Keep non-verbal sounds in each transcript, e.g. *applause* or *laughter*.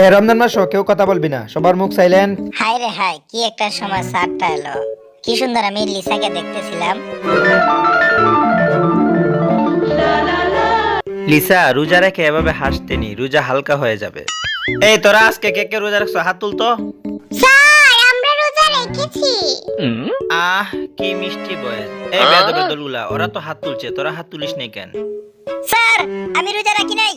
এ রমজান মাস কেউ কথা বলবি না সবার মুখ সাইলেন্ট হাই রে হাই কি একটা সময় সাতটা এলো। কি সুন্দর আমি লিসাকে দেখতেছিলাম। লিসা রোজা রেখে এভাবে হাসতেনি রোজা হালকা হয়ে যাবে। এই তোরা আজকে কে কে রোজা রাখছো? হাত তুলতো? স্যার আমরা রোজা রেখেছি। আহ কি মিষ্টি বয়স। এই বেদবে ওরা তো হাত তুলছে তোরা হাত তুলিস নি কেন? স্যার আমি রোজা রাখি নাই।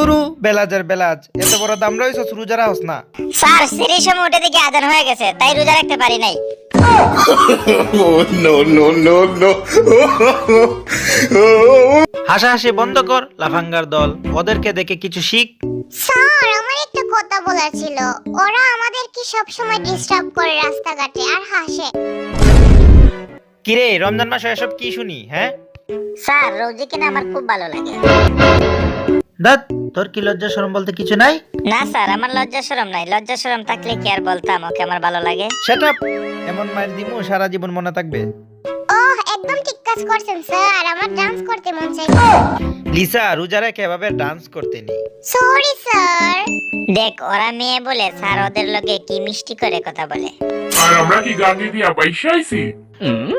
দুরু বেলাজের বেলাজ। এত বড় দাম রয়েছে রোজারা হস না। স্যার সিঁড়ির সময় উঠে দেখি আজান হয়ে গেছে তাই রোজা রাখতে পারি নাই। *laughs* *laughs* হাসাহাসি বন্ধ কর লাফাঙ্গার দল। ওদেরকে দেখে কিছু শিখ। স্যার আমার একটা কথা বলার ছিল। ওরা আমাদের কি সব সময় ডিস্টার্ব করে রাস্তাঘাটে আর হাসে। কিরে রমজান মাসে এসব কি শুনি হ্যাঁ? স্যার রোজি কিনা আমার খুব ভালো লাগে। দাদ তোর কি লজ্জা শরম বলতে কিছু নাই? না স্যার আমার লজ্জা শরম নাই। লজ্জা শরম থাকলে কি আর বলতাম? ওকে আমার ভালো লাগে। সেট এমন মায়ের দিমু সারা জীবন মনে থাকবে। ওহ একদম ঠিক কাজ করছেন স্যার আমার ডান্স করতে মন চাই। লিসা এভাবে ডান্স করতে নেই। Sorry sir. দেখ ওরা মেয়ে বলে স্যার ওদের লগে কি মিষ্টি করে কথা বলে। আর আমরা কি গান্ধী দিয়া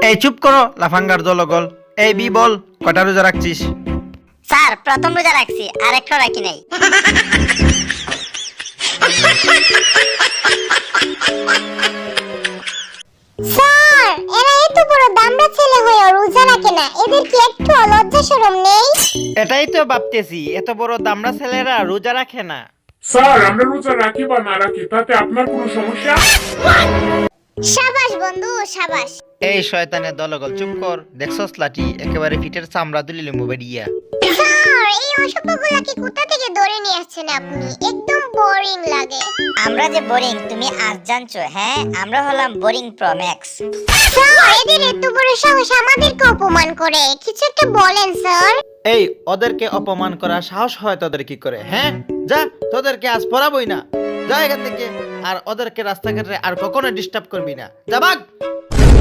এই চুপ করো লাফাঙ্গার দলগল। এই বি বল কটা রোজা রাখছিস? স্যার প্রথম রোজা রাখছি আর একটা রাখি নাই। স্যার এরা এত বড় দামড়া ছেলে হয়ে রোজা রাখে না এদের কি একটু লজ্জা শরম নেই? এটাই তো ভাবতেছি এত বড় দামড়া ছেলেরা রোজা রাখে না। স্যার আমরা রোজা রাখি বা না রাখি তাতে আপনার কোনো সমস্যা? সাবাস বন্ধু সাবাস। এই শয়তানের দলগল চুপ কর। দেখছস লাঠি? একেবারে ফিটের চামড়া তুলিলে মুবেরিয়া স্যার এই অসভ্যগুলাকে কোথা থেকে ধরে নিয়ে আসছেন আপনি? একদম বোরিং লাগে। আমরা যে বোরিং তুমি আজ জানছো হ্যাঁ? আমরা হলাম বোরিং প্রো ম্যাক্স স্যার এদের এত বড় সাহস আমাদেরকে অপমান করে। কিছু একটা বলেন স্যার। এই ওদেরকে অপমান করা সাহস হয় তোদের কি করে হ্যাঁ? যা তোদেরকে আজ পড়াবই না। যা এখান থেকে আর ওদেরকে রাস্তাঘাটে আর কখনো ডিস্টার্ব করবি না। যা ভাগ!